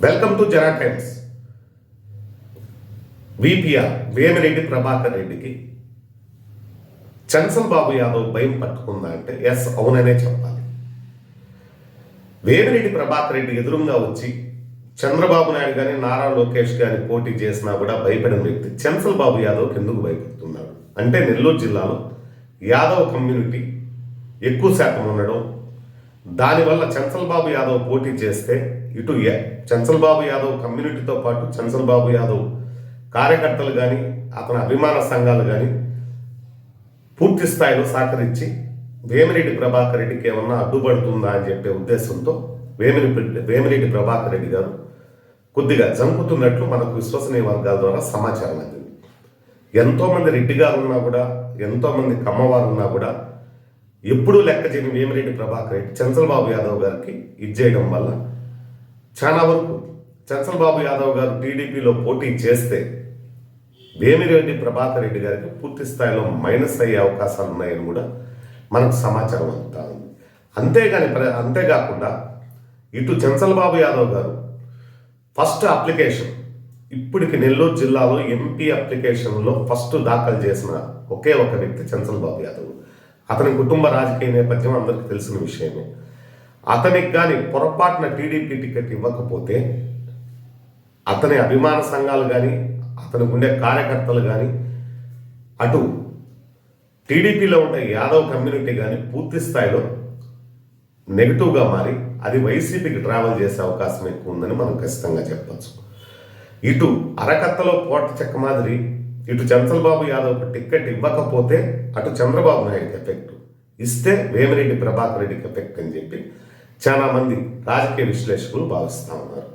Welcome to Zara times VPR Vemireddy Prabhakar రెడ్డికి చంచల్ బాబు యాదవ్ భయం పట్టుకుందా అంటే ఎస్ అవుననే చెప్పాలి. వేమిరెడ్డి ప్రభాకర్ రెడ్డి ఎదురుగా వచ్చి చంద్రబాబు నాయుడు కానీ నారా లోకేష్ కానీ పోటీ చేసినా కూడా భయపడిన వ్యక్తి చంచల్ బాబు యాదవ్ ఎందుకు భయపడుతున్నాడు అంటే నెల్లూరు జిల్లాలో యాదవ్ కమ్యూనిటీ ఎక్కువ శాతం ఉండడం దానివల్ల చంచల్ బాబు యాదవ్ పోటీ చేస్తే ఇటు య- చంచల్ బాబు యాదవ్ కమ్యూనిటీతో పాటు చంచల్ బాబు యాదవ్ కార్యకర్తలు కానీ అతని అభిమాన సంఘాలు కానీ పూర్తి స్థాయిలో సహకరించి వేమిరెడ్డి ప్రభాకర్ రెడ్డికి ఏమన్నా అడ్డుపడుతుందా అని చెప్పే ఉద్దేశంతో వేమిరి వేమిరెడ్డి ప్రభాకర్ రెడ్డి గారు కొద్దిగా జంకుతున్నట్లు మనకు విశ్వసనీయ వర్గాల ద్వారా సమాచారం అందింది. ఎంతోమంది రెడ్డి గారు ఉన్నా కూడా ఎంతోమంది కమ్మవారు ఉన్నా కూడా ఎప్పుడూ లెక్క చేయని వేమిరెడ్డి ప్రభాకర్ రెడ్డి చంచల్బాబు యాదవ్ గారికి ఇది చేయడం వల్ల చాలా వరకు చంచల్బాబు యాదవ్ గారు టీడీపీలో పోటీ చేస్తే వేమిరెడ్డి ప్రభాకర్ రెడ్డి గారికి పూర్తి స్థాయిలో మైనస్ అయ్యే అవకాశాలు ఉన్నాయని కూడా మనకు సమాచారం అందుతా ఉంది. అంతేగాని ప్ర- అంతేకాకుండా ఇటు చంచల్బాబు యాదవ్ గారు ఫస్ట్ అప్లికేషన్ ఇప్పటికి నెల్లూరు జిల్లాలో ఎంపీ అప్లికేషన్లో ఫస్ట్ దాఖలు చేసిన ఒకే ఒక వ్యక్తి చంచల్ యాదవ్ యాదవ్. అతని కుటుంబ రాజకీయ నేపథ్యం అందరికీ తెలిసిన విషయమే. అతనికి కానీ పొరపాటున టీడీపీ టికెట్ ఇవ్వకపోతే అతని అభిమాన సంఘాలు కానీ అతనికి ఉండే కార్యకర్తలు కానీ అటు టీడీపీలో ఉండే యాదవ్ కమ్యూనిటీ కానీ పూర్తి స్థాయిలో నెగిటివ్గా మారి అది వైసీపీకి ట్రావెల్ చేసే అవకాశం ఎక్కువ ఉందని మనం ఖచ్చితంగా చెప్పచ్చు. ఇటు అరకత్తలో పోట చెక్క మాదిరి ఇటు చంద్రబాబు యాదవ్కు టిక్కెట్ ఇవ్వకపోతే అటు చంద్రబాబు నాయుడికి ఎఫెక్ట్. ఇస్తే వేమిరెడ్డి ప్రభాకర్ రెడ్డికి ఎఫెక్ట్ అని చెప్పి చాలామంది రాజకీయ విశ్లేషకులు భావిస్తా ఉన్నారు.